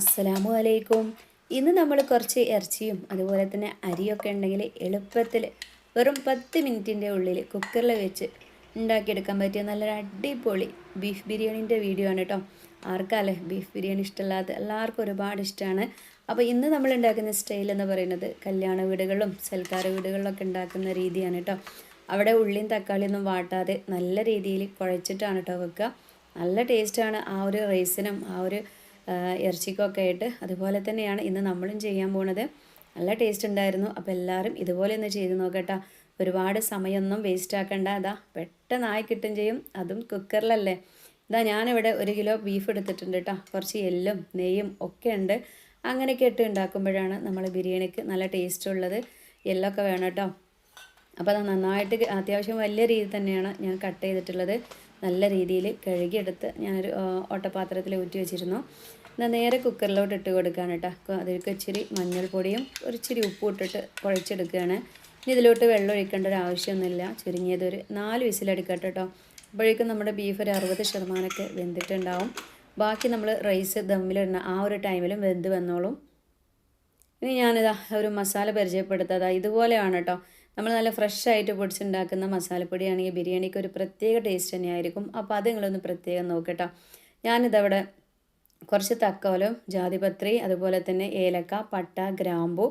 അസ്സലാമു അലൈക്കും. ഇന്ന് നമ്മൾ കുറച്ച് ഇറച്ചിയും അതുപോലെ തന്നെ അരിയൊക്കെ ഉണ്ടെങ്കിൽ എളുപ്പത്തിൽ വെറും പത്ത് മിനിറ്റിന്റെ ഉള്ളിൽ കുക്കറിൽ വെച്ച് ഉണ്ടാക്കിയെടുക്കാൻ പറ്റിയ നല്ലൊരു അടിപൊളി ബീഫ് ബിരിയാണീന്റെ വീഡിയോ ആണ് കേട്ടോ ആർക്കല്ലേ ബീഫ് ബിരിയാണി ഇഷ്ടമല്ലാത്ത എല്ലാവർക്കും ഒരുപാട് ഇഷ്ടമാണ്. അപ്പോൾ ഇന്ന് നമ്മൾ ഉണ്ടാക്കുന്ന സ്റ്റൈൽ എന്ന് പറയുന്നത് കല്യാണ വീടുകളിലും സൽക്കാര വീടുകളിലൊക്കെ ഉണ്ടാക്കുന്ന രീതിയാണ് കേട്ടോ അവിടെ ഉള്ളിയും തക്കാളിയൊന്നും വാട്ടാതെ നല്ല രീതിയിൽ കുഴച്ചിട്ടാണ് കേട്ടോ വെക്കുക. നല്ല ടേസ്റ്റാണ് ആ ഒരു റൈസിനും ആ ഒരു ഇറച്ചിക്കൊക്കെ ആയിട്ട്. അതുപോലെ തന്നെയാണ് ഇന്ന് നമ്മളും ചെയ്യാൻ പോണത്. നല്ല ടേസ്റ്റ് ഉണ്ടായിരുന്നു. അപ്പോൾ എല്ലാവരും ഇതുപോലെ ഒന്ന് ചെയ്ത് നോക്കട്ടെ. ഒരുപാട് സമയമൊന്നും വേസ്റ്റ് ആക്കണ്ട. അതാ പെട്ടെന്നായി കിട്ടും ചെയ്യും. അതും കുക്കറിലല്ലേ ഇതാ ഞാനിവിടെ ഒരു കിലോ ബീഫ് എടുത്തിട്ടുണ്ട് കേട്ടോ കുറച്ച് എല്ലും നെയ്യും ഒക്കെ ഉണ്ട്. അങ്ങനെയൊക്കെ ഇട്ട് ഉണ്ടാക്കുമ്പോഴാണ് നമ്മൾ ബിരിയാണിക്ക് നല്ല ടേസ്റ്റ് ഉള്ളത്. എല്ലൊക്കെ വേണം കേട്ടോ അപ്പോൾ അത് നന്നായിട്ട് അത്യാവശ്യം വലിയ രീതിയിൽ തന്നെയാണ് ഞാൻ കട്ട് ചെയ്തിട്ടുള്ളത്. നല്ല രീതിയിൽ കഴുകിയെടുത്ത് ഞാനൊരു ഓട്ടപാത്രത്തിൽ ഊറ്റി വെച്ചിരുന്നു. എന്നാൽ നേരെ കുക്കറിലോട്ട് ഇട്ട് കൊടുക്കുകയാണ് കേട്ടോ. അതിലേക്ക് ഇച്ചിരി മഞ്ഞൾപ്പൊടിയും ഒരു ഇച്ചിരി ഉപ്പും ഇട്ടിട്ട് കുഴച്ചെടുക്കുകയാണ്. ഇനി ഇതിലോട്ട് വെള്ളം ഒഴിക്കേണ്ട ഒരു ആവശ്യമൊന്നുമില്ല. ചുരുങ്ങിയത് ഒരു നാല് വിസിലെടുക്കട്ടെ കേട്ടോ. അപ്പോഴേക്കും നമ്മുടെ ബീഫ് ഒരു അറുപത് ശതമാനമൊക്കെ വെന്തിട്ടുണ്ടാവും. ബാക്കി നമ്മൾ റൈസ് ദമ്മിലിടുന്ന ആ ഒരു ടൈമിലും വെന്ത് വന്നോളും. ഇനി ഞാനിതാ ഒരു മസാല പരിചയപ്പെടുത്തതാ ഇതുപോലെയാണ് കേട്ടോ. നമ്മൾ നല്ല ഫ്രഷ് ആയിട്ട് പൊടിച്ചുണ്ടാക്കുന്ന മസാലപ്പൊടിയാണെങ്കിൽ ബിരിയാണിക്ക് ഒരു പ്രത്യേക ടേസ്റ്റ് തന്നെയായിരിക്കും. അപ്പോൾ അത് നിങ്ങളൊന്ന് പ്രത്യേകം നോക്കട്ടോ ഞാനിതവിടെ കുറച്ച് തക്കോലം ജാതിപത്രി അതുപോലെ തന്നെ ഏലക്ക പട്ട ഗ്രാമ്പു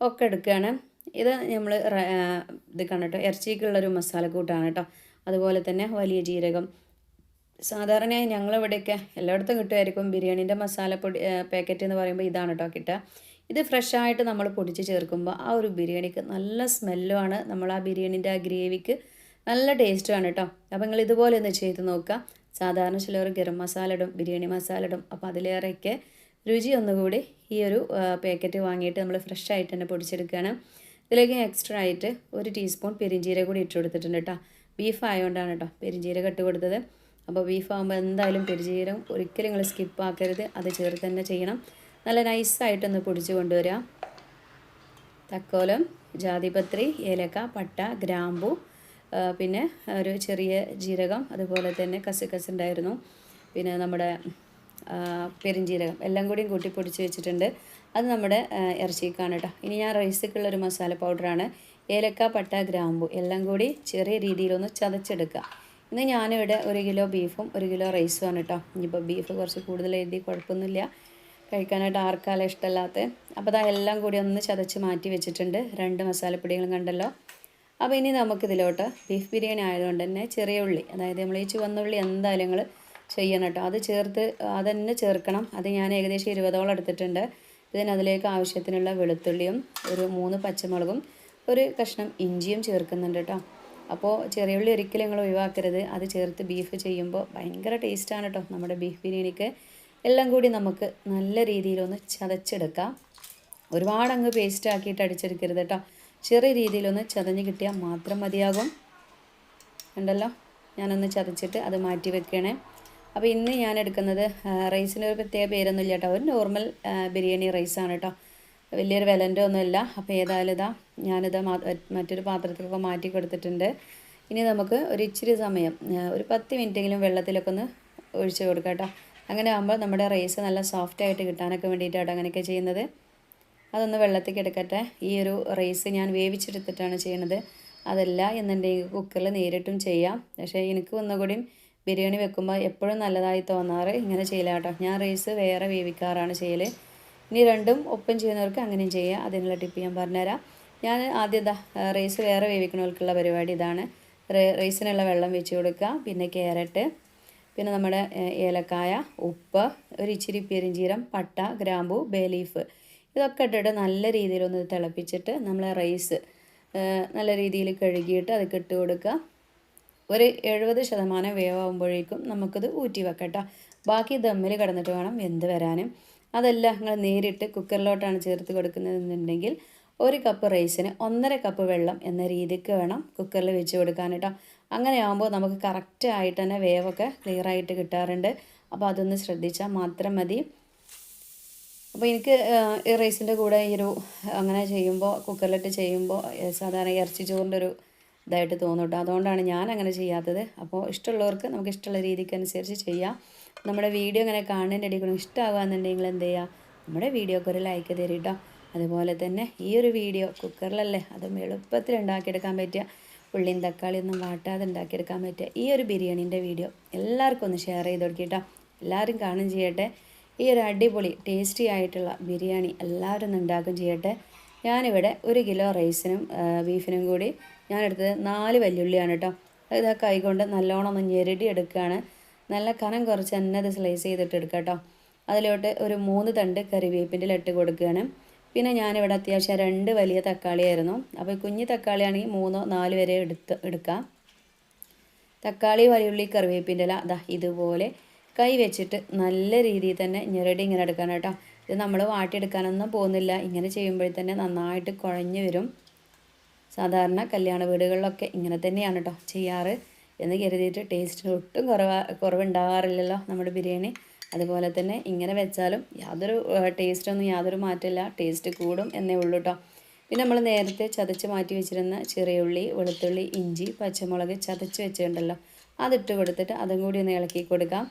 ഒക്കെ എടുക്കുകയാണ്. ഇത് നമ്മൾ ഇത് കണ്ടോ ഇറച്ചിക്കുള്ളൊരു മസാലക്കൂട്ടാണ് കേട്ടോ അതുപോലെ തന്നെ വലിയ ജീരകം. സാധാരണയായി ഞങ്ങളിവിടെയൊക്കെ എല്ലായിടത്തും കിട്ടുമായിരിക്കും ബിരിയാണീന്റെ മസാലപ്പൊടി പാക്കറ്റ് എന്ന് പറയുമ്പോൾ ഇതാണ് കേട്ടോ കിട്ടുക. ഇത് ഫ്രഷായിട്ട് നമ്മൾ പൊടിച്ച് ചേർക്കുമ്പോൾ ആ ഒരു ബിരിയാണിക്ക് നല്ല സ്മെല്ലുമാണ് നമ്മൾ ആ ബിരിയാണീന്റെ ആ ഗ്രേവിക്ക് നല്ല ടേസ്റ്റുമാണ് കേട്ടോ അപ്പോൾ നിങ്ങൾ ഇതുപോലെ ഒന്ന് ചെയ്ത് നോക്കുക. സാധാരണ ചിലവർ ഗരം മസാല ഇടും ബിരിയാണി മസാല ഇടും. അപ്പോൾ അതിലേറെയൊക്കെ രുചി ഒന്നുകൂടി ഈ ഒരു പാക്കറ്റ് വാങ്ങിയിട്ട് നമ്മൾ ഫ്രഷ് ആയിട്ട് തന്നെ പൊടിച്ചെടുക്കുകയാണ്. ഇതിലേക്ക് എക്സ്ട്രാ ആയിട്ട് ഒരു ടീസ്പൂൺ പെരിഞ്ചീര കൂടി ഇട്ട് കൊടുത്തിട്ടുണ്ട് കേട്ടോ ബീഫ് ആയതുകൊണ്ടാണ് കേട്ടോ പെരിഞ്ചീര ഇട്ട് കൊടുത്തത്. അപ്പോൾ ബീഫ് ആകുമ്പോൾ എന്തായാലും പെരിഞ്ചീരകം ഒരിക്കലും നിങ്ങൾ സ്കിപ്പ് ആക്കരുത്. അത് ചേർത്ത് തന്നെ ചെയ്യണം. നല്ല നൈസായിട്ടൊന്ന് പൊടിച്ച് കൊണ്ടുവരിക തക്കോലം ജാതിപത്രി ഏലക്ക പട്ട ഗ്രാമ്പു പിന്നെ ഒരു ചെറിയ ജീരകം അതുപോലെ തന്നെ കസുകസ് ഉണ്ടായിരുന്നു പിന്നെ നമ്മുടെ പെരിഞ്ജീരകം എല്ലാം കൂടിയും കൂട്ടി പൊടിച്ച് വെച്ചിട്ടുണ്ട്. അത് നമ്മുടെ ഇറച്ചിക്കാണ് കേട്ടോ. ഇനി ഞാൻ റൈസക്കുള്ള ഒരു മസാല പൗഡറാണ് ഏലക്ക പട്ട ഗ്രാമ്പു എല്ലാം കൂടി ചെറിയ രീതിയിലൊന്ന് ചതച്ചെടുക്കുക. ഇന്ന് ഞാനിവിടെ ഒരു കിലോ ബീഫും ഒരു കിലോ റൈസുമാണ് കേട്ടോ. ഇനിയിപ്പോൾ ബീഫ് കുറച്ച് കൂടുതൽ എഴുതി കുഴപ്പമൊന്നുമില്ല. കഴിക്കാനായിട്ട് ആർക്കാലും ഇഷ്ടമല്ലാത്ത അപ്പോൾ അതാ എല്ലാം കൂടി ഒന്ന് ചതച്ച് മാറ്റി വെച്ചിട്ടുണ്ട്. രണ്ട് മസാലപ്പൊടികളും കണ്ടല്ലോ. അപ്പോൾ ഇനി നമുക്കിതിലോട്ട് ബീഫ് ബിരിയാണി ആയതുകൊണ്ട് തന്നെ ചെറിയ ഉള്ളി അതായത് നമ്മൾ ഈ ചുവന്ന ഉള്ളി എന്തായാലും നിങ്ങൾ ചെയ്യണം കേട്ടോ. അത് ചേർത്ത് അതന്നെ ചേർക്കണം. അത് ഞാൻ ഏകദേശം ഇരുപതോളം എടുത്തിട്ടുണ്ട്. ഇതിന് അതിലേക്ക് ആവശ്യത്തിനുള്ള വെളുത്തുള്ളിയും ഒരു മൂന്ന് പച്ചമുളകും ഒരു കഷ്ണം ഇഞ്ചിയും ചേർക്കുന്നുണ്ട് കേട്ടോ. അപ്പോൾ ചെറിയ ഉള്ളി ഒരിക്കലും നിങ്ങൾ ഒഴിവാക്കരുത്. അത് ചേർത്ത് ബീഫ് ചെയ്യുമ്പോൾ ഭയങ്കര ടേസ്റ്റാണ് കേട്ടോ നമ്മുടെ ബീഫ് ബിരിയാണിക്ക്. എല്ലാം കൂടി നമുക്ക് നല്ല രീതിയിലൊന്ന് ചതച്ചെടുക്കാം. ഒരുപാട് അങ്ങ് പേസ്റ്റ് ആക്കിയിട്ട് അടിച്ചെടുക്കരുത് കേട്ടോ ചെറിയ രീതിയിലൊന്ന് ചതഞ്ഞ് കിട്ടിയാൽ മാത്രം മതിയാകും. ഉണ്ടല്ലോ ഞാനൊന്ന് ചതച്ചിട്ട് അത് മാറ്റി വെക്കണേ. അപ്പോൾ ഇന്ന് ഞാൻ എടുക്കുന്നത് റൈസിന് ഒരു പ്രത്യേക പേരൊന്നും ഇല്ല കേട്ടോ ഒരു നോർമൽ ബിരിയാണി റൈസാണ് കേട്ടോ വലിയൊരു വിലന്റെ ഒന്നുമില്ല. അപ്പോൾ ഏതായാലും ഇതാ ഞാനിത് മറ്റൊരു പാത്രത്തിലൊക്കെ മാറ്റി കൊടുത്തിട്ടുണ്ട്. ഇനി നമുക്ക് ഒരു ഇച്ചിരി സമയം ഒരു പത്ത് മിനിറ്റെങ്കിലും വെള്ളത്തിലൊക്കെ ഒന്ന് ഒഴിച്ച് കൊടുക്കാം കേട്ടോ അങ്ങനെ ആകുമ്പോൾ നമ്മുടെ റൈസ് നല്ല സോഫ്റ്റ് ആയിട്ട് കിട്ടാനൊക്കെ വേണ്ടിയിട്ടാണ് അങ്ങനെയൊക്കെ ചെയ്യുന്നത്. അതൊന്ന് വെള്ളത്തേക്ക് എടുക്കട്ടെ. ഈ ഒരു റൈസ് ഞാൻ വേവിച്ചെടുത്തിട്ടാണ് ചെയ്യണത്. അതല്ല എന്നുണ്ടെങ്കിൽ കുക്കറിൽ നേരിട്ടും ചെയ്യാം. പക്ഷേ എനിക്ക് ഒന്നുകൂടിയും ബിരിയാണി വെക്കുമ്പോൾ എപ്പോഴും നല്ലതായി തോന്നാറ് ഇങ്ങനെ ചെയ്യില്ല കേട്ടോ. ഞാൻ റൈസ് വേറെ വേവിക്കാറാണ് ചെയ്യൽ ഇനി രണ്ടും ഒപ്പം ചെയ്യുന്നവർക്ക് അങ്ങനെയും ചെയ്യാം. അതിനുള്ള ടിപ്പ് ഞാൻ പറഞ്ഞുതരാം. ഞാൻ ആദ്യം ഇതാ റൈസ് വേറെ വേവിക്കുന്നവർക്കുള്ള പരിപാടി ഇതാണ്. റൈസിനുള്ള വെള്ളം വെച്ച് കൊടുക്കുക. പിന്നെ ക്യാരറ്റ് പിന്നെ നമ്മുടെ ഏലക്കായ ഉപ്പ് ഒരു ഇച്ചിരി പെരിഞ്ചീരം പട്ട ഗ്രാമ്പു ബേ ലീഫ് ഇതൊക്കെ ഇട്ടിട്ട് നല്ല രീതിയിലൊന്ന് തിളപ്പിച്ചിട്ട് നമ്മൾ റൈസ് നല്ല രീതിയിൽ കഴുകിയിട്ട് അത് ഇട്ട് കൊടുക്കുക. ഒരു എഴുപത് ശതമാനം വേവാകുമ്പോഴേക്കും നമുക്കത് ഊറ്റി വെക്കട്ടോ. ബാക്കി ദമ്മിൽ കിടന്നിട്ട് വേണം വെന്ത് വരാനും. അതല്ല നിങ്ങൾ നേരിട്ട് കുക്കറിലോട്ടാണ് ചേർത്ത് കൊടുക്കുന്നതെന്നുണ്ടെങ്കിൽ ഒരു കപ്പ് റൈസിന് ഒന്നര കപ്പ് വെള്ളം എന്ന രീതിക്ക് വേണം കുക്കറിൽ വെച്ച് കൊടുക്കാൻ കേട്ടോ. അങ്ങനെ ആകുമ്പോൾ നമുക്ക് കറക്റ്റ് ആയിട്ട് തന്നെ വേവൊക്കെ ക്ലിയർ ആയിട്ട് കിട്ടാറുണ്ട്. അപ്പോൾ അതൊന്ന് ശ്രദ്ധിച്ചാൽ മാത്രം മതി. അപ്പോൾ എനിക്ക് ഈ റൈസിന്റെ കൂടെ ഈ ഒരു അങ്ങനെ ചെയ്യുമ്പോൾ കുക്കറിലിട്ട് ചെയ്യുമ്പോൾ സാധാരണ ഇറച്ചി ചോറിന്റെ ഒരു ഇതായിട്ട് തോന്നും കേട്ടോ അതുകൊണ്ടാണ് ഞാൻ അങ്ങനെ ചെയ്യാത്തത്. അപ്പോൾ ഇഷ്ടമുള്ളവർക്ക് നമുക്ക് ഇഷ്ടമുള്ള രീതിക്ക് അനുസരിച്ച് ചെയ്യാം. നമ്മുടെ വീഡിയോ ഇങ്ങനെ കാണുന്നതിന്റെ ഇടയിൽ കൂടെ ഇഷ്ടമാകുകയെന്നുണ്ടെങ്കിൽ എന്ത് ചെയ്യുക നമ്മുടെ വീഡിയോക്ക് ഒരു ലൈക്ക് തരും കേട്ടോ അതുപോലെ തന്നെ ഈ ഒരു വീഡിയോ കുക്കറിലല്ലേ അതും എളുപ്പത്തിൽ ഉണ്ടാക്കിയെടുക്കാൻ പറ്റിയ ഉള്ളിയും തക്കാളിയൊന്നും വാട്ടാതെ ഉണ്ടാക്കിയെടുക്കാൻ പറ്റിയ ഈ ഒരു ബിരിയാണീന്റെ വീഡിയോ എല്ലാവർക്കും ഒന്ന് ഷെയർ ചെയ്ത് കൊടുക്കിട്ടോ. എല്ലാവരും കാണും ചെയ്യട്ടെ. ഈ ഒരു അടിപൊളി ടേസ്റ്റി ആയിട്ടുള്ള ബിരിയാണി എല്ലാവരും ഒന്ന് ഉണ്ടാക്കും ചെയ്യട്ടെ. ഞാനിവിടെ ഒരു കിലോ റൈസിനും ബീഫിനും കൂടി ഞാനെടുത്തത് നാല് വല്യുള്ളിയാണ് കേട്ടോ. ഇത് കൈകൊണ്ട് നല്ലോണം ഒന്ന് ഞെരടി എടുക്കുകയാണ്. നല്ല കനം കുറച്ച് തന്നെ അത് സ്ലൈസ് ചെയ്തിട്ട് എടുക്കാം കേട്ടോ. അതിലോട്ട് ഒരു മൂന്ന് തണ്ട് കറിവേപ്പിന്റെ ഇട്ട് കൊടുക്കുകയാണ്. പിന്നെ ഞാനിവിടെ അത്യാവശ്യം രണ്ട് വലിയ തക്കാളിയായിരുന്നു. അപ്പോൾ കുഞ്ഞു തക്കാളിയാണെങ്കിൽ മൂന്നോ നാല് വരെ എടുത്ത് എടുക്കാം. തക്കാളി വലിയുള്ളി കറിവേപ്പിന്റെ ഇല അതാ ഇതുപോലെ കൈ വെച്ചിട്ട് നല്ല രീതിയിൽ തന്നെ ഞെരടി ഇങ്ങനെ എടുക്കണം കേട്ടോ. ഇത് നമ്മൾ വാട്ടിയെടുക്കാനൊന്നും പോകുന്നില്ല. ഇങ്ങനെ ചെയ്യുമ്പോഴേ തന്നെ നന്നായിട്ട് കുഴഞ്ഞു വരും. സാധാരണ കല്യാണ വീടുകളിലൊക്കെ ഇങ്ങനെ തന്നെയാണ് കേട്ടോ ചെയ്യാറ് എന്ന് കരുതിയിട്ട് ടേസ്റ്റിന് ഒട്ടും കുറവാ കുറവുണ്ടാവാറില്ലല്ലോ നമ്മുടെ ബിരിയാണി. അതുപോലെ തന്നെ ഇങ്ങനെ വെച്ചാലും യാതൊരു ടേസ്റ്റൊന്നും യാതൊരു മാറ്റമില്ല. ടേസ്റ്റ് കൂടും എന്നേ ഉള്ളൂ കേട്ടോ പിന്നെ നമ്മൾ നേരത്തെ ചതച്ച് മാറ്റി വെച്ചിരുന്ന ചെറിയ ഉള്ളി വെളുത്തുള്ളി ഇഞ്ചി പച്ചമുളക് ചതച്ച് വെച്ചിട്ടുണ്ടല്ലോ. അതിട്ട് കൊടുത്തിട്ട് അതും കൂടി ഒന്ന് ഇളക്കി കൊടുക്കാം.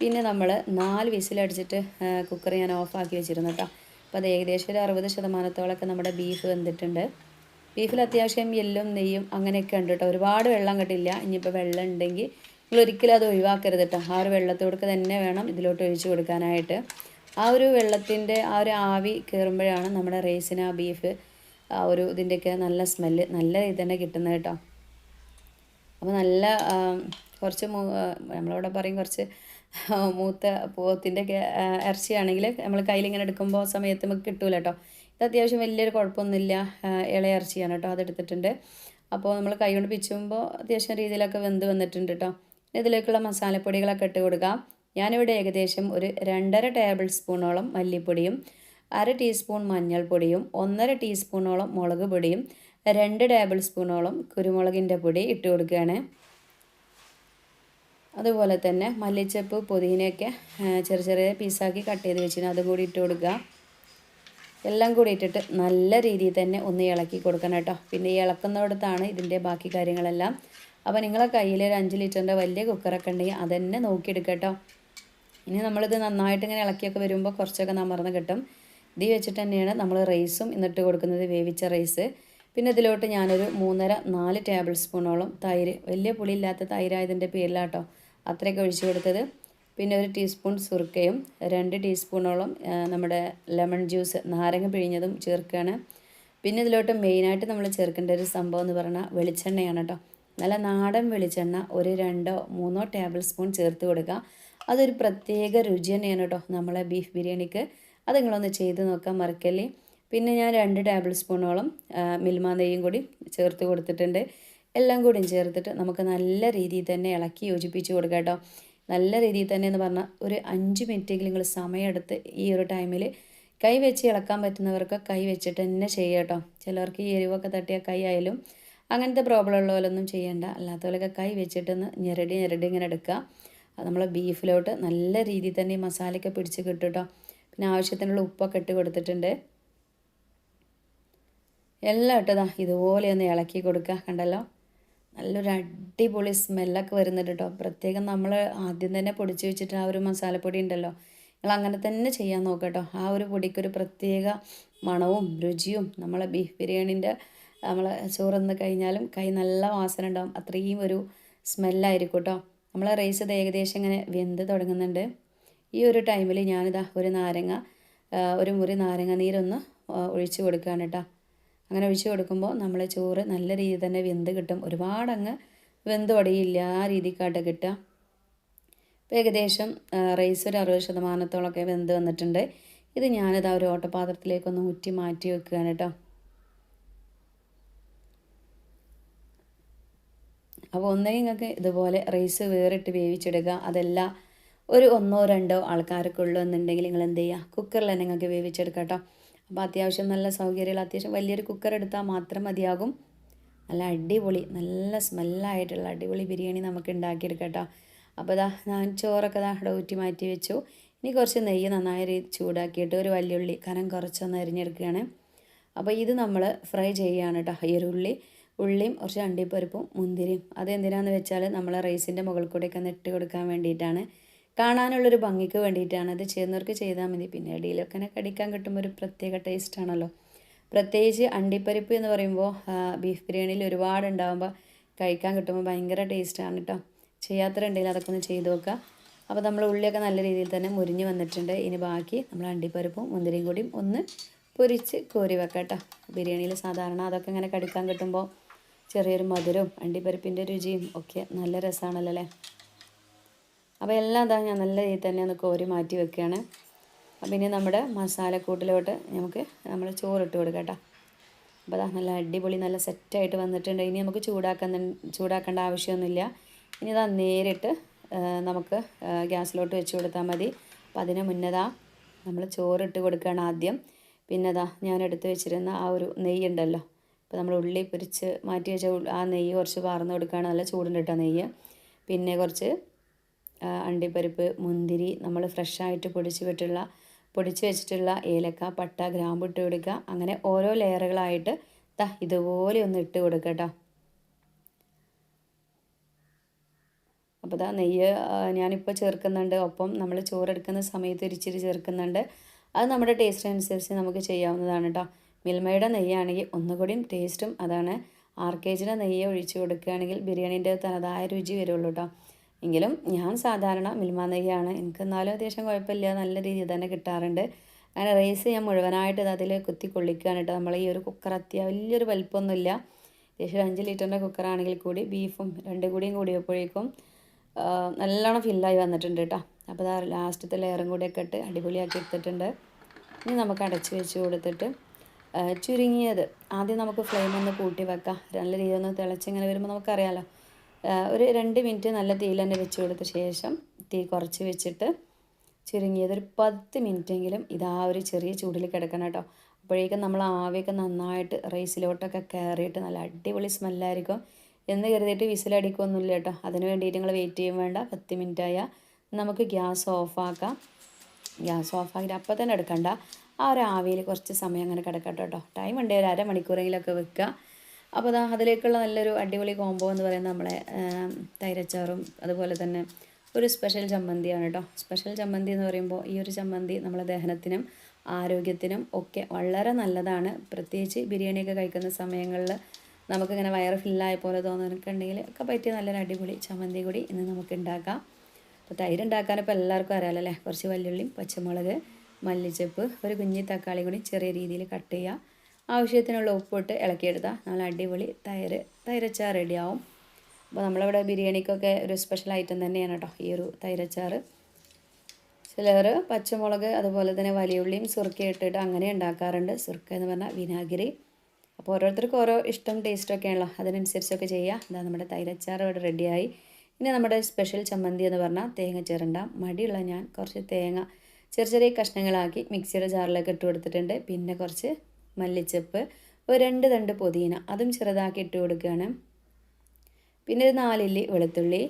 പിന്നെ നമ്മൾ നാല് വിസിലടിച്ചിട്ട് കുക്കർ ഞാൻ ഓഫാക്കി വെച്ചിരുന്നു കേട്ടോ അപ്പോൾ അത് ഏകദേശം ഒരു അറുപത് ശതമാനത്തോളമൊക്കെ നമ്മുടെ ബീഫ് വെന്തിട്ടുണ്ട്. ബീഫിൽ അത്യാവശ്യം എല്ലും നെയ്യും അങ്ങനെയൊക്കെ ഉണ്ട് കേട്ടോ ഒരുപാട് വെള്ളം കിട്ടില്ല ഇനിയിപ്പോൾ വെള്ളം ഉണ്ടെങ്കിൽ നിങ്ങൾ ഒരിക്കലും അത് ഒഴിവാക്കരുത് കേട്ടോ ആ ഒരു വെള്ളത്തോടൊക്കെ തന്നെ വേണം ഇതിലോട്ട് ഒഴിച്ചു കൊടുക്കാനായിട്ട്. ആ ഒരു വെള്ളത്തിന്റെ ആ ഒരു ആവി കയറുമ്പോഴാണ് നമ്മുടെ റേസിന് ആ ബീഫ് ആ ഒരു ഇതിന്റെയൊക്കെ നല്ല സ്മെല്ല് നല്ല ഇത് തന്നെ കിട്ടുന്നത് കേട്ടോ അപ്പോൾ നല്ല കുറച്ച് നമ്മളിവിടെ പറയും കുറച്ച് മൂത്ത പോത്തിന്റെ ഇറച്ചിയാണെങ്കിൽ നമ്മൾ കയ്യിലിങ്ങനെ എടുക്കുമ്പോൾ സമയത്ത് നമുക്ക് കിട്ടൂല കേട്ടോ ഇത് അത്യാവശ്യം വലിയൊരു കുഴപ്പമൊന്നുമില്ല ഇളയ ഇറച്ചിയാണ് കേട്ടോ അതെടുത്തിട്ടുണ്ട് അപ്പോൾ നമ്മൾ കൈ കൊണ്ട് പിച്ചുമ്പോൾ അത്യാവശ്യം രീതിയിലൊക്കെ വെന്ത് വന്നിട്ടുണ്ട് കേട്ടോ ഇതിലേക്കുള്ള മസാലപ്പൊടികളൊക്കെ ഇട്ട് കൊടുക്കാം ഞാനിവിടെ ഏകദേശം ഒരു രണ്ടര ടേബിൾ സ്പൂണോളം മല്ലിപ്പൊടിയും അര ടീസ്പൂൺ മഞ്ഞൾപ്പൊടിയും ഒന്നര ടീസ്പൂണോളം മുളക് പൊടിയും രണ്ട് ടേബിൾ സ്പൂണോളം കുരുമുളകിന്റെ പൊടി ഇട്ട് കൊടുക്കുകയാണ്. അതുപോലെ തന്നെ മല്ലിച്ചപ്പ് പുതിനയൊക്കെ ചെറിയ ചെറിയ പീസാക്കി കട്ട് ചെയ്ത് വെച്ചിന് അതും കൂടി ഇട്ട് കൊടുക്കുക. എല്ലാം കൂടി ഇട്ടിട്ട് നല്ല രീതിയിൽ തന്നെ ഒന്ന് ഇളക്കി കൊടുക്കണം കേട്ടോ. പിന്നെ ഇളക്കുന്നിടത്താണ് ഇതിന്റെ ബാക്കി കാര്യങ്ങളെല്ലാം. അപ്പോൾ നിങ്ങളെ കയ്യിൽ ഒരു അഞ്ച് ലിറ്ററിന്റെ വലിയ കുക്കറൊക്കെ ഉണ്ടെങ്കിൽ അതന്നെ നോക്കിയെടുക്കട്ടോ. കേട്ടോ ഇനി നമ്മളിത് നന്നായിട്ട് ഇങ്ങനെ ഇളക്കിയൊക്കെ വരുമ്പോൾ കുറച്ചൊക്കെ നമർന്ന് കിട്ടും. ഇത് വെച്ചിട്ട് തന്നെയാണ് നമ്മൾ റൈസും എന്നിട്ട് കൊടുക്കുന്നത് വേവിച്ച റൈസ് പിന്നെ ഇതിലോട്ട് ഞാനൊരു മൂന്നര നാല് ടേബിൾ സ്പൂണോളം തൈര്. വലിയ പുളിയില്ലാത്ത തൈരായതിന്റെ പേരിലാട്ടോ അത്രയൊക്കെ ഒഴിച്ചു കൊടുത്തത്. പിന്നെ ഒരു ടീസ്പൂൺ സുർക്കയും രണ്ട് ടീസ്പൂണോളം നമ്മുടെ ലെമൺ ജ്യൂസ് നാരങ്ങ പിഴിഞ്ഞതും ചേർക്കുകയാണ് പിന്നെ ഇതിലോട്ട് മെയിനായിട്ട് നമ്മൾ ചേർക്കേണ്ട ഒരു സംഭവം എന്ന് പറഞ്ഞാൽ വെളിച്ചെണ്ണയാണ് കേട്ടോ നല്ല നാടൻ വെളിച്ചെണ്ണ ഒരു രണ്ടോ മൂന്നോ ടേബിൾ സ്പൂൺ ചേർത്ത് കൊടുക്കുക. അതൊരു പ്രത്യേക രുചി തന്നെയാണ് കേട്ടോ നമ്മളെ ബീഫ് ബിരിയാണിക്ക്. അത് നിങ്ങളൊന്ന് ചെയ്ത് നോക്കാൻ മറക്കല്ലേ? പിന്നെ ഞാൻ രണ്ട് ടേബിൾ സ്പൂണോളം മിൽമ നെയ്യും കൂടി ചേർത്ത് കൊടുത്തിട്ടുണ്ട്. എല്ലാം കൂടിയും ചേർത്തിട്ട് നമുക്ക് നല്ല രീതിയിൽ തന്നെ ഇളക്കി യോജിപ്പിച്ച് കൊടുക്കാം കേട്ടോ നല്ല രീതിയിൽ തന്നെ എന്ന് പറഞ്ഞാൽ ഒരു അഞ്ച് മിനിറ്റെങ്കിലും നിങ്ങൾ സമയമെടുത്ത് ഈ ഒരു ടൈമിൽ കൈ വെച്ച് ഇളക്കാൻ പറ്റുന്നവർക്ക് കൈ വെച്ചിട്ട് തന്നെ ചെയ്യാം കേട്ടോ ചിലവർക്ക് ഈ എരിവൊക്കെ തട്ടിയ കൈ ആയാലും അങ്ങനത്തെ പ്രോബ്ലം ഉള്ളവരൊന്നും ചെയ്യേണ്ട. അല്ലാത്തവരൊക്കെ കൈ വെച്ചിട്ടൊന്ന് ഞെരടി ഞെരടി ഇങ്ങനെ എടുക്കുക. നമ്മൾ ബീഫിലോട്ട് നല്ല രീതിയിൽ തന്നെ ഈ മസാലയൊക്കെ പിടിച്ച് കേട്ടോ പിന്നെ ആവശ്യത്തിനുള്ള ഉപ്പൊക്കെ ഇട്ട് കൊടുത്തിട്ടുണ്ട്. എല്ലാം ഇട്ടതാ ഇതുപോലെ ഒന്ന് ഇളക്കി കൊടുക്കുക. കണ്ടല്ലോ? നല്ലൊരു അടിപൊളി സ്മെല്ലൊക്കെ വരുന്നുണ്ട് കേട്ടോ. പ്രത്യേകം നമ്മൾ ആദ്യം തന്നെ പൊടിച്ച് വെച്ചിട്ട് ആ ഒരു മസാലപ്പൊടി ഉണ്ടല്ലോ. നിങ്ങൾ അങ്ങനെ തന്നെ ചെയ്യാൻ നോക്കാം കേട്ടോ. ആ ഒരു പൊടിക്കൊരു പ്രത്യേക മണവും രുചിയും നമ്മളെ ബീഫ് ബിരിയാണീന്റെ നമ്മൾ ചോറന്ന് കഴിഞ്ഞാലും കൈ നല്ല വാസന ഉണ്ടാവും. അത്രയും ഒരു സ്മെല്ലായിരിക്കും കേട്ടോ നമ്മൾ റൈസ് ഇത് ഏകദേശം ഇങ്ങനെ വെന്ത് തുടങ്ങുന്നുണ്ട്. ഈ ഒരു ടൈമിൽ ഞാനിതാ ഒരു നാരങ്ങ ഒരു മുറി നാരങ്ങ നീരൊന്ന് ഒഴിച്ച് കൊടുക്കുകയാണ് കേട്ടോ. അങ്ങനെ ഒഴിച്ച് കൊടുക്കുമ്പോൾ നമ്മൾ ചോറ് നല്ല രീതിയിൽ തന്നെ വെന്ത് കിട്ടും. ഒരുപാടങ്ങ് വെന്ത് പടിയില്ല ആ രീതിക്കാട്ട് കിട്ടുക. ഇപ്പോൾ ഏകദേശം റൈസ് ഒരു അറുപത് ശതമാനത്തോളമൊക്കെ വെന്ത് വന്നിട്ടുണ്ട്. ഇത് ഞാനിതാ ഒരു ഓട്ടപാത്രത്തിലേക്കൊന്ന് ഊറ്റി മാറ്റി വെക്കുകയാണ് കേട്ടോ. അപ്പോൾ ഒന്നേ നിങ്ങൾക്ക് ഇതുപോലെ റൈസ് വേറിട്ട് വേവിച്ചെടുക്കുക അതല്ല ഒരു ഒന്നോ രണ്ടോ ആൾക്കാർക്ക് ഉള്ളൂ എന്നുണ്ടെങ്കിൽ നിങ്ങൾ എന്ത് ചെയ്യുക? കുക്കറിൽ തന്നെ നിങ്ങൾക്ക് വേവിച്ചെടുക്കാം കേട്ടോ. അപ്പോൾ അത്യാവശ്യം നല്ല സൗകര്യമുള്ള അത്യാവശ്യം വലിയൊരു കുക്കർ എടുത്താൽ മാത്രം മതിയാകും. നല്ല അടിപൊളി നല്ല സ്മെല്ലായിട്ടുള്ള അടിപൊളി ബിരിയാണി നമുക്ക് ഉണ്ടാക്കിയെടുക്കാം അപ്പോൾ ഇതാ ഞാൻ ചോറൊക്കെ ഇതാ ഊറ്റി മാറ്റി വെച്ചു. ഇനി കുറച്ച് നെയ്യ് നന്നായി ചൂടാക്കിയിട്ട് ഒരു വലിയ ഉള്ളി കനം കുറച്ചൊന്ന് അരിഞ്ഞെടുക്കുകയാണ്. അപ്പോൾ ഇത് നമ്മൾ ഫ്രൈ ചെയ്യുകയാണ് കേട്ടോ ഈ ഒരു ഉള്ളി. ഉള്ളിയും കുറച്ച് അണ്ടിപ്പരിപ്പും മുന്തിരിയും. അതെന്തിനാന്ന് വെച്ചാൽ നമ്മൾ റൈസിന്റെ മുകളിൽ കൂടെയൊക്കെ ഒന്ന് കൊടുക്കാൻ വേണ്ടിയിട്ടാണ്. കാണാനുള്ളൊരു ഭംഗിക്ക് വേണ്ടിയിട്ടാണ്. അത് ചെയ്യുന്നവർക്ക് ചെയ്താൽ മതി. പിന്നെ ഇടയിലൊക്കെ കടിക്കാൻ കിട്ടുമ്പോൾ ഒരു പ്രത്യേക ടേസ്റ്റ് ആണല്ലോ. പ്രത്യേകിച്ച് അണ്ടിപ്പരിപ്പ് എന്ന് പറയുമ്പോൾ ബീഫ് ബിരിയാണിയിൽ ഒരുപാട് ഉണ്ടാകുമ്പോൾ കഴിക്കാൻ കിട്ടുമ്പോൾ ഭയങ്കര ടേസ്റ്റാണ് കേട്ടോ ചെയ്യാത്തവരുണ്ടെങ്കിൽ അതൊക്കെ ഒന്ന് ചെയ്ത് നോക്കുക അപ്പോൾ നമ്മൾ ഉള്ളിയൊക്കെ നല്ല രീതിയിൽ തന്നെ മുരിഞ്ഞ് വന്നിട്ടുണ്ട്. ഇനി ബാക്കി നമ്മൾ അണ്ടിപ്പരിപ്പും മുന്തിരിയും കൂടിയും ഒന്ന് പൊരിച്ച് കോരി വെക്കാം കേട്ടോ ബിരിയാണിയിൽ സാധാരണ അതൊക്കെ ഇങ്ങനെ കടിക്കാൻ കിട്ടുമ്പോൾ ചെറിയൊരു മധുരവും അണ്ടിപ്പരിപ്പിന്റെ രുചിയും ഒക്കെ നല്ല രസമാണല്ലോ അല്ലേ അപ്പോൾ എല്ലാം ഇതാ ഞാൻ നല്ല രീതിയിൽ തന്നെ ഒന്ന് കോരി മാറ്റി വെക്കുകയാണ്. അപ്പം ഇനി നമ്മുടെ മസാലക്കൂട്ടിലോട്ട് നമുക്ക് നമ്മൾ ചോറിട്ട് കൊടുക്കാം അപ്പോൾ അതാ നല്ല അടിപൊളി നല്ല സെറ്റായിട്ട് വന്നിട്ടുണ്ട്. ഇനി നമുക്ക് ചൂടാക്കാൻ ചൂടാക്കേണ്ട ആവശ്യമൊന്നുമില്ല. ഇനി ഇതാ നേരിട്ട് നമുക്ക് ഗ്യാസിലോട്ട് വെച്ച് കൊടുത്താൽ മതി. അപ്പം അതിന് മുന്നതാ നമ്മൾ ചോറിട്ട് കൊടുക്കുകയാണ് ആദ്യം. പിന്നെ അതാ ഞാൻ എടുത്ത് വെച്ചിരുന്ന ആ ഒരു നെയ്യ് ഇപ്പോൾ നമ്മൾ ഉള്ളി പൊരിച്ച് മാറ്റി വെച്ച ആ നെയ്യ് കുറച്ച് വാർന്ന് കൊടുക്കുകയാണ്. നല്ല ചൂടുണ്ടിട്ട നെയ്യ്. പിന്നെ കുറച്ച് അണ്ടിപ്പരിപ്പ് മുന്തിരി നമ്മൾ ഫ്രഷായിട്ട് പൊടിച്ച് വിട്ടുള്ള പൊടിച്ച് വെച്ചിട്ടുള്ള ഏലക്ക പട്ട ഗ്രാമ്പ് ഇട്ട് കൊടുക്കുക. അങ്ങനെ ഓരോ ലെയറുകളായിട്ട് ത ഇതുപോലെ ഒന്ന് ഇട്ട് കൊടുക്കുക കേട്ടോ. അപ്പോൾ ദാ നെയ്യ് ഞാനിപ്പോൾ ചേർക്കുന്നുണ്ട്. ഒപ്പം നമ്മൾ ചോറെടുക്കുന്ന സമയത്ത് ഒരിച്ചിരി ചേർക്കുന്നുണ്ട്. അത് നമ്മുടെ ടേസ്റ്റ് അനുസരിച്ച് നമുക്ക് ചെയ്യാവുന്നതാണ് കേട്ടോ. മിൽമയുടെ നെയ്യാണെങ്കിൽ ഒന്നുകൂടിയും ടേസ്റ്റും അതാണ്. ആർ കെ ജിയുടെ നെയ്യ് ഒഴിച്ച് കൊടുക്കുകയാണെങ്കിൽ ബിരിയാണീന്റെ തനതായ രുചി വരുള്ളൂ കേട്ടോ എങ്കിലും ഞാൻ സാധാരണ മിൽമ നെയ്യാണ്. എനിക്ക് എന്നാലും അത്യാവശ്യം കുഴപ്പമില്ല. നല്ല രീതിയിൽ തന്നെ കിട്ടാറുണ്ട്. അങ്ങനെ റൈസ് ഞാൻ മുഴുവനായിട്ട് അതിൽ കുത്തി കൊള്ളിക്കുകയാണ് കേട്ടോ നമ്മൾ ഈ ഒരു കുക്കർ അത്യ വലിയൊരു വലിപ്പമൊന്നുമില്ല. ഏകദേശം അഞ്ച് ലിറ്ററിന്റെ കുക്കറാണെങ്കിൽ കൂടി ബീഫും രണ്ടും കൂടിയും കൂടിയപ്പോഴേക്കും നല്ലോണം ഫില്ലായി വന്നിട്ടുണ്ട് കേട്ടോ അപ്പോൾ ലാസ്റ്റത്തെ ലെയറും കൂടിയൊക്കെ ഇട്ട് അടിപൊളിയാക്കി എടുത്തിട്ടുണ്ട്. ഇനി നമുക്ക് അടച്ച് വെച്ച് കൊടുത്തിട്ട് ചുരുങ്ങിയത്. ആദ്യം നമുക്ക് ഫ്ലെയിം ഒന്ന് കൂട്ടി വെക്കാം. നല്ല രീതിയിൽ ഒന്ന് തിളച്ചിങ്ങനെ വരുമ്പോൾ നമുക്കറിയാമല്ലോ ഒരു രണ്ട് മിനിറ്റ് നല്ല തീയിൽ തന്നെ വെച്ച് കൊടുത്ത ശേഷം തീ കുറച്ച് വെച്ചിട്ട് ചുരുങ്ങിയത് ഒരു പത്ത് മിനിറ്റെങ്കിലും ഇതാ ഒരു ചെറിയ ചൂടിൽ കിടക്കണം കേട്ടോ. അപ്പോഴേക്കും നമ്മൾ ആവിയൊക്കെ നന്നായിട്ട് റൈസിലോട്ടൊക്കെ കയറിയിട്ട് നല്ല അടിപൊളി സ്മെല്ലായിരിക്കും എന്ന് കരുതിയിട്ട് വിസിലടിക്കൊന്നുമില്ല കേട്ടോ. അതിന് വേണ്ടിയിട്ട് നിങ്ങൾ വെയിറ്റ് ചെയ്യും വേണ്ട. പത്ത് മിനിറ്റ് ആയാൽ നമുക്ക് ഗ്യാസ് ഓഫാക്കാം ഗ്യാസ് ഓഫാക്കിയിട്ട് അപ്പം തന്നെ എടുക്കണ്ട. ആ ഒരു ആവിയിൽ കുറച്ച് സമയം അങ്ങനെ കിടക്കട്ടെ കേട്ടോ. ടൈം ഉണ്ട് ഒരു അരമണിക്കൂറെങ്കിലൊക്കെ വെക്കുക അപ്പോൾ അതാ അതിലേക്കുള്ള നല്ലൊരു അടിപൊളി കോംബോ എന്ന് പറയുന്നത് നമ്മളെ തൈരച്ചാറും അതുപോലെ തന്നെ ഒരു സ്പെഷ്യൽ ചമ്മന്തിയാണ് കേട്ടോ. സ്പെഷ്യൽ ചമ്മന്തി എന്ന് പറയുമ്പോൾ ഈ ഒരു ചമ്മന്തി നമ്മളെ ദഹനത്തിനും ആരോഗ്യത്തിനും ഒക്കെ വളരെ നല്ലതാണ്. പ്രത്യേകിച്ച് ബിരിയാണിയൊക്കെ കഴിക്കുന്ന സമയങ്ങളിൽ നമുക്കിങ്ങനെ വയറ് ഫില്ലായ പോലെ തോന്നുന്നുണ്ടെങ്കിൽ ഒക്കെ പറ്റിയ നല്ലൊരു അടിപൊളി ചമ്മന്തി കൂടി ഇന്ന് നമുക്ക് ഉണ്ടാക്കാം. അപ്പോൾ തൈര് ഉണ്ടാക്കാൻ ഇപ്പോൾ എല്ലാവർക്കും അറിയാമല്ലോ അല്ലേ? കുറച്ച് വല്യുള്ളിയും പച്ചമുളക് മല്ലിച്ചപ്പ് ഒരു കുഞ്ഞി തക്കാളി കൂടി ചെറിയ രീതിയിൽ കട്ട് ചെയ്യുക ആവശ്യത്തിനുള്ള ഉപ്പിട്ട് ഇളക്കിയെടുത്താൽ നല്ല അടിപൊളി തൈര് തൈരച്ചാർ റെഡിയാവും അപ്പോൾ നമ്മളിവിടെ ബിരിയാണിക്കൊക്കെ ഒരു സ്പെഷ്യൽ ഐറ്റം തന്നെയാണ് കേട്ടോ ഈ ഒരു തൈരച്ചാർ ചിലർ പച്ചമുളക് അതുപോലെ തന്നെ വലിയ ഉള്ളിയും സുർക്ക ഇട്ടിട്ട് അങ്ങനെ ഉണ്ടാക്കാറുണ്ട്. സുർക്ക എന്ന് പറഞ്ഞാൽ വിനാഗിരി. അപ്പോൾ ഓരോരുത്തർക്കും ഓരോ ഇഷ്ടം ടേസ്റ്റൊക്കെ ആണല്ലോ. അതിനനുസരിച്ചൊക്കെ ചെയ്യുക ഇതാ നമ്മുടെ തൈരച്ചാർ ഇവിടെ റെഡിയായി ഇനി നമ്മുടെ സ്പെഷ്യൽ ചമ്മന്തി എന്ന് പറഞ്ഞാൽ തേങ്ങ ചേരണ്ട. മടിയുള്ള ഞാൻ കുറച്ച് തേങ്ങ ചെറിയ ചെറിയ കഷ്ണങ്ങളാക്കി മിക്സിയുടെ ജാറിലേക്ക് ഇട്ട് കൊടുത്തിട്ടുണ്ട്. പിന്നെ കുറച്ച് മല്ലിച്ചപ്പ് ഒരു രണ്ട് തണ്ട് പുതിന അതും ചെറുതാക്കി ഇട്ട് കൊടുക്കുകയാണ്. പിന്നെ ഒരു നാലില്ലി വെളുത്തുള്ളി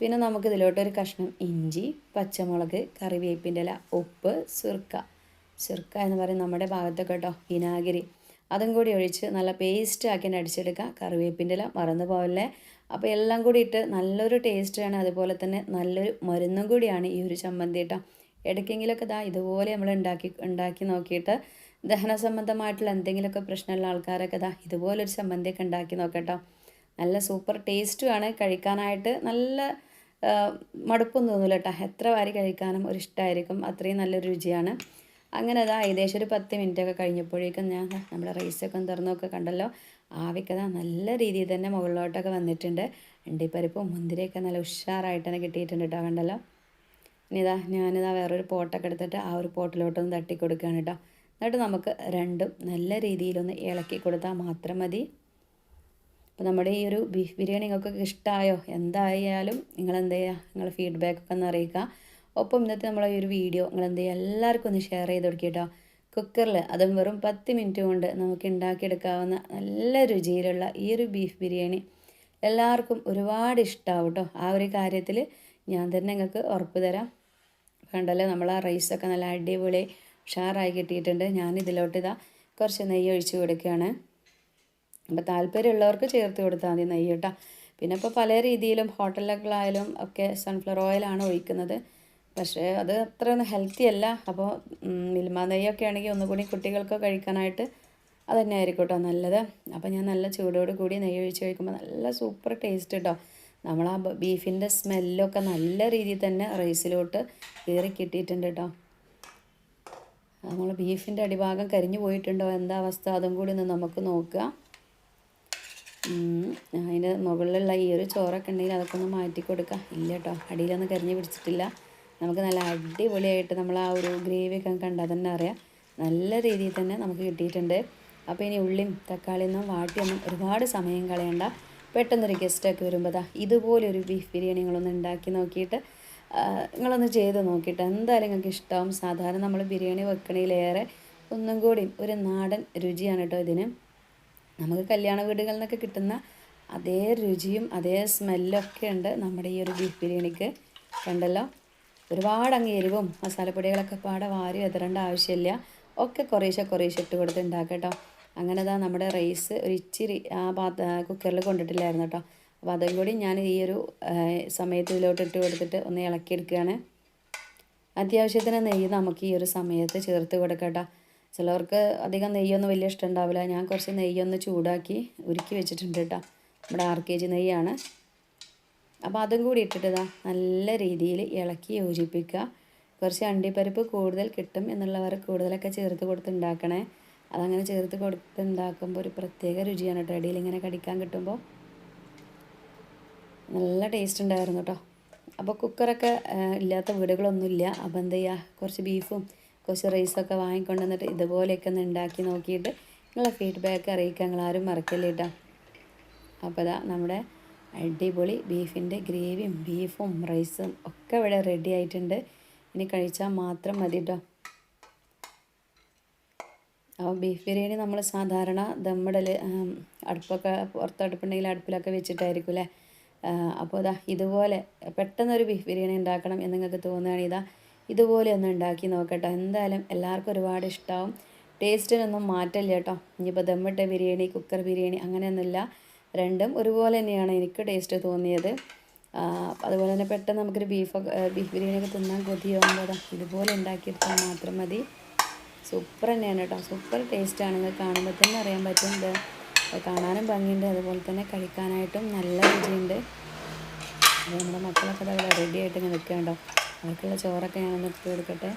പിന്നെ നമുക്ക് ഇതിലോട്ടൊരു കഷ്ണം ഇഞ്ചി പച്ചമുളക് കറിവേപ്പിന്റെ ഇല ഉപ്പ് സുർക്ക. സുർക്ക എന്ന് പറയും നമ്മുടെ ഭാഗത്തൊക്കെ കേട്ടോ വിനാഗിരി. അതും കൂടി ഒഴിച്ച് നല്ല പേസ്റ്റ് ആക്കി അടിച്ചെടുക്കുക. കറിവേപ്പിന്റെ ഇല മറന്നു പോകല്ലേ അപ്പോൾ എല്ലാം കൂടി ഇട്ട് നല്ലൊരു ടേസ്റ്റാണ് അതുപോലെ തന്നെ നല്ലൊരു മരുന്നും കൂടിയാണ് ഈ ഒരു ചമ്മന്തി കേട്ടോ. ഇടയ്ക്കെങ്കിലൊക്കെ ഇതാ ഇതുപോലെ നമ്മൾ ഉണ്ടാക്കി ഉണ്ടാക്കി നോക്കിയിട്ട് ദഹന സംബന്ധമായിട്ടുള്ള എന്തെങ്കിലുമൊക്കെ പ്രശ്നമുള്ള ആൾക്കാരൊക്കെ ഇതാ ഇതുപോലൊരു ചമ്മന്തിയൊക്കെ ഉണ്ടാക്കി നോക്കട്ടോ. നല്ല സൂപ്പർ ടേസ്റ്റുമാണ് കഴിക്കാനായിട്ട് നല്ല മടുപ്പൊന്നും തോന്നില്ല കേട്ടോ എത്ര വാരി കഴിക്കാനും ഒരു ഇഷ്ടമായിരിക്കും അത്രയും നല്ലൊരു രുചിയാണ്. അങ്ങനെ അതാ ഏകദേശം ഒരു പത്ത് മിനിറ്റ് ഒക്കെ കഴിഞ്ഞപ്പോഴേക്കും ഞാൻ നമ്മുടെ റൈസൊക്കെ തുറന്നൊക്കെ കണ്ടല്ലോ. ആവിക്കത നല്ല രീതിയിൽ തന്നെ മുകളിലോട്ടൊക്കെ വന്നിട്ടുണ്ട്. അണ്ടിപ്പരിപ്പും മുന്തിരിയൊക്കെ നല്ല ഉഷാറായിട്ട് തന്നെ കിട്ടിയിട്ടുണ്ട് കേട്ടോ കണ്ടല്ലോ. ഇനി ഇതാ ഞാനിതാ വേറൊരു പോട്ടൊക്കെ എടുത്തിട്ട് ആ ഒരു പോട്ടിലോട്ടൊന്ന് തട്ടി കൊടുക്കുകയാണ് കേട്ടോ. എന്നിട്ട് നമുക്ക് രണ്ടും നല്ല രീതിയിലൊന്ന് ഇളക്കി കൊടുത്താൽ മാത്രം മതി. അപ്പോൾ നമ്മുടെ ഈ ഒരു ബീഫ് ബിരിയാണി നിങ്ങൾക്കൊക്കെ ഇഷ്ടമായോ എന്തായാലും നിങ്ങൾ എന്ത് ചെയ്യുക നിങ്ങൾ ഫീഡ്ബാക്ക് ഒന്ന് അറിയിക്കുക. ഒപ്പം ഇന്നത്തെ നമ്മളെ ഈ ഒരു വീഡിയോ നിങ്ങൾ എന്ത് ചെയ്യുക എല്ലാവർക്കും ഒന്ന് ഷെയർ ചെയ്ത് കൊടുക്കുക കേട്ടോ. കുക്കറിൽ അതും വെറും പത്ത് മിനിറ്റ് കൊണ്ട് നമുക്ക് ഉണ്ടാക്കിയെടുക്കാവുന്ന നല്ല രുചിയിലുള്ള ഈ ഒരു ബീഫ് ബിരിയാണി എല്ലാവർക്കും ഒരുപാട് ഇഷ്ടമാവും കേട്ടോ. ആ ഒരു കാര്യത്തിൽ ഞാൻ തന്നെ നിങ്ങൾക്ക് ഉറപ്പ് തരാം. കണ്ടല്ലോ? നമ്മൾ ആ റൈസൊക്കെ നല്ല അടിപൊളി ഉഷാറായി കിട്ടിയിട്ടുണ്ട്. ഞാൻ ഇതിലോട്ട് ഇതാ കുറച്ച് നെയ്യ് ഒഴിച്ച് കൊടുക്കുകയാണ്. അപ്പോൾ താല്പര്യമുള്ളവർക്ക് ചേർത്ത് കൊടുത്താൽ മതി നെയ്യ് കേട്ടോ. പിന്നെ ഇപ്പോൾ പല രീതിയിലും ഹോട്ടലുകളായാലും ഒക്കെ സൺഫ്ലവർ ഓയിലാണ് ഒഴിക്കുന്നത്. പക്ഷേ അത് അത്ര ഒന്നും ഹെൽത്തി അല്ല അപ്പോൾ മിൽമ നെയ്യൊക്കെ ആണെങ്കിൽ ഒന്നുകൂടി കുട്ടികൾക്ക് കഴിക്കാനായിട്ട് അത് തന്നെ ആയിരിക്കും കേട്ടോ നല്ലത്. അപ്പോൾ ഞാൻ നല്ല ചൂടോട് കൂടി നെയ്യ് ഒഴിച്ച് കഴിക്കുമ്പോൾ നല്ല സൂപ്പർ ടേസ്റ്റ് കേട്ടോ നമ്മൾ ആ ബീഫിന്റെ സ്മെല്ലൊക്കെ നല്ല രീതിയിൽ തന്നെ റൈസിലോട്ട് കയറി കിട്ടിയിട്ടുണ്ട് കേട്ടോ നമ്മൾ ബീഫിന്റെ അടിഭാഗം കരിഞ്ഞു പോയിട്ടുണ്ടോ? എന്താ അവസ്ഥ? അതും കൂടി ഒന്ന് നമുക്ക് നോക്കുക അതിന്റെ മുകളിലുള്ള ഈ ഒരു ചോറൊക്കെ ഉണ്ടെങ്കിൽ അതൊക്കെ ഒന്ന് മാറ്റി കൊടുക്കുക ഇല്ല കേട്ടോ അടിയിലൊന്നും കരിഞ്ഞു പിടിച്ചിട്ടില്ല. നമുക്ക് നല്ല അടിപൊളിയായിട്ട് നമ്മൾ ആ ഒരു ഗ്രേവിയൊക്കെ കണ്ടാൽ തന്നെ അറിയാം. നല്ല രീതിയിൽ തന്നെ നമുക്ക് കിട്ടിയിട്ടുണ്ട്. അപ്പോൾ ഇനി ഉള്ളിയും തക്കാളിയൊന്നും വാട്ടിയൊന്നും ഒരുപാട് സമയം കളയണ്ട. പെട്ടെന്നൊരു ഗസ്റ്റൊക്കെ വരുമ്പോൾ ദാ ഇതുപോലൊരു ബീഫ് ബിരിയാണി നിങ്ങളൊന്ന് ഉണ്ടാക്കി നോക്കിയിട്ട് നിങ്ങളൊന്ന് ചെയ്ത് നോക്കിയിട്ട്. എന്തായാലും നിങ്ങൾക്ക് ഇഷ്ടമാവും സാധാരണ നമ്മൾ ബിരിയാണി വെക്കണേലേറെ ഒന്നും കൂടി ഒരു നാടൻ രുചിയാണ് കേട്ടോ ഇതിന്. നമുക്ക് കല്യാണ വീടുകളിൽ നിന്നൊക്കെ കിട്ടുന്ന അതേ രുചിയും അതേ സ്മെല്ലൊക്കെ ഉണ്ട് നമ്മുടെ ഈ ഒരു ബീഫ് ബിരിയാണിക്ക്. കണ്ടല്ലോ? ഒരുപാട് അങ്ങ് എരിവും മസാലപ്പൊടികളൊക്കെ പാടെ വാരി എതിരേണ്ട ആവശ്യമില്ല. ഒക്കെ കുറേശ്ശെ കുറേശ്ശെ ഇട്ട് കൊടുത്ത് ഉണ്ടാക്കട്ടോ അങ്ങനെ ദാ നമ്മുടെ റൈസ് ഒരു ഇച്ചിരി ആ പാത്ര കുക്കറിൽ കൊണ്ടിട്ടില്ലായിരുന്നു കേട്ടോ അപ്പോൾ അതും കൂടി ഞാൻ ഈ ഒരു സമയത്ത് ഇതിലോട്ട് ഇട്ട് കൊടുത്തിട്ട് ഒന്ന് ഇളക്കിയെടുക്കുകയാണ് അത്യാവശ്യത്തിന് നെയ്യ് നമുക്ക് ഈ ഒരു സമയത്ത് ചേർത്ത് കൊടുക്കട്ടോ ചിലവർക്ക് അധികം നെയ്യൊന്നും വലിയ ഇഷ്ടം ഉണ്ടാവില്ല. ഞാൻ കുറച്ച് നെയ്യൊന്ന് ചൂടാക്കി ഉരുക്കി വെച്ചിട്ടുണ്ട് കേട്ടോ നമ്മുടെ ആർ കെ ജി നെയ്യാണ്. അപ്പോൾ അതും കൂടി ഇട്ടിട്ട് ഇതാ നല്ല രീതിയിൽ ഇളക്കി യോജിപ്പിക്കുക. കുറച്ച് അണ്ടിപ്പരിപ്പ് കൂടുതൽ കിട്ടും എന്നുള്ളവർ കൂടുതലൊക്കെ ചേർത്ത് കൊടുത്ത് ഉണ്ടാക്കണേ. അതങ്ങനെ ചേർത്ത് കൊടുത്ത് ഉണ്ടാക്കുമ്പോൾ ഒരു പ്രത്യേക രുചിയാണ് കേട്ടോ. ഇടയിൽ ഇങ്ങനെ കടിക്കാൻ കിട്ടുമ്പോൾ നല്ല ടേസ്റ്റ് ഉണ്ടായിരുന്നു കേട്ടോ. അപ്പോൾ കുക്കറൊക്കെ ഇല്ലാത്ത വീടുകളൊന്നുമില്ല. അപ്പോൾ എന്ത് ചെയ്യുക? കുറച്ച് ബീഫും കുറച്ച് റൈസൊക്കെ വാങ്ങിക്കൊണ്ട് വന്നിട്ട് ഇതുപോലെയൊക്കെ ഒന്ന് ഉണ്ടാക്കി നോക്കിയിട്ട് നിങ്ങളെ ഫീഡ്ബാക്ക് അറിയിക്കുക. നിങ്ങളാരും മറക്കല്ലേ കേട്ടോ. അപ്പോൾ ഇതാ നമ്മുടെ അടിപൊളി ബീഫിന്റെ ഗ്രേവിയും ബീഫും റൈസും ഒക്കെ ഇവിടെ റെഡി ആയിട്ടുണ്ട്. ഇനി കഴിച്ചാൽ മാത്രം മതി കേട്ടോ. അപ്പോൾ ബീഫ് ബിരിയാണി നമ്മൾ സാധാരണ ദമ്മിടൽ അടുപ്പൊക്കെ പുറത്ത് അടുപ്പുണ്ടെങ്കിൽ അടുപ്പിലൊക്കെ വെച്ചിട്ടായിരിക്കും അല്ലേ അപ്പോൾ ഇതാ ഇതുപോലെ പെട്ടെന്നൊരു ബീഫ് ബിരിയാണി ഉണ്ടാക്കണം എന്ന് നിങ്ങൾക്ക് തോന്നുകയാണെങ്കിൽ ഇതാ ഇതുപോലെ ഒന്ന് ഉണ്ടാക്കി നോക്കട്ടോ. എന്തായാലും എല്ലാവർക്കും ഒരുപാട് ഇഷ്ടമാവും ടേസ്റ്റിനൊന്നും മാറ്റമില്ല കേട്ടോ. ഇനിയിപ്പോൾ ദമ്മിട്ട ബിരിയാണി കുക്കർ ബിരിയാണി അങ്ങനെയൊന്നുമില്ല. രണ്ടും ഒരുപോലെ തന്നെയാണ് എനിക്ക് ടേസ്റ്റ് തോന്നിയത്. അതുപോലെ തന്നെ പെട്ടെന്ന് നമുക്കൊരു ബീഫൊക്കെ ബീഫ് ബിരിയാണിയൊക്കെ തിന്നാൻ കൊതിയാകുമ്പോൾ ഇതുപോലെ ഉണ്ടാക്കിയെടുത്താൽ മാത്രം മതി. സൂപ്പർ തന്നെയാണ് കേട്ടോ. സൂപ്പർ ടേസ്റ്റാണ് ആണെന്ന് കാണുമ്പോൾ തന്നെ അറിയാൻ പറ്റും ഇത് കാണാനും ഭംഗിയുണ്ട്. അതുപോലെ തന്നെ കഴിക്കാനായിട്ടും നല്ല രുചിയുണ്ട്. നമ്മുടെ മക്കളൊക്കെ അതവിടെ റെഡി ആയിട്ട് ഇങ്ങനെ നിൽക്കുകയുണ്ടോ അവർക്കുള്ള ചോറൊക്കെ ഞാൻ ഇട്ട് കൊടുക്കട്ടെ.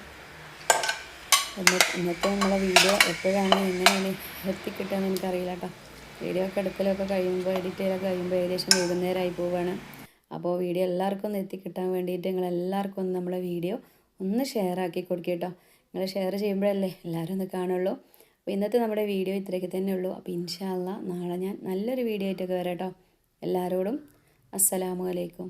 ഇന്നത്തെ നമ്മളെ വീഡിയോ എപ്പോഴാണ്? എങ്ങനെയാണ്? എത്തിക്കിട്ടുകയെന്ന് എനിക്കറിയില്ല കേട്ടോ. വീഡിയോ ഒക്കെ എടുക്കലൊക്കെ കഴിയുമ്പോൾ എഡിറ്റ് ചെയ്യലൊക്കെ കഴിയുമ്പോൾ ഏകദേശം വൈകുന്നേരമായി പോവുകയാണ് അപ്പോൾ വീഡിയോ എല്ലാവർക്കും ഒന്ന് എത്തിക്കിട്ടാൻ വേണ്ടിയിട്ട് നിങ്ങൾ എല്ലാവർക്കും ഒന്ന് നമ്മളെ വീഡിയോ ഒന്ന് ഷെയർ ആക്കി കൊടുക്കുക കേട്ടോ. നിങ്ങൾ ഷെയർ ചെയ്യുമ്പോഴല്ലേ എല്ലാവരും ഒന്ന് കാണുള്ളൂ. അപ്പോൾ ഇന്നത്തെ നമ്മുടെ വീഡിയോ ഇത്രയൊക്കെ തന്നെ ഉള്ളൂ. അപ്പോൾ ഇൻഷാല്ല നാളെ ഞാൻ നല്ലൊരു വീഡിയോ ആയിട്ടൊക്കെ വരാം കേട്ടോ. എല്ലാവരോടും അസ്സലാമു അലൈക്കും.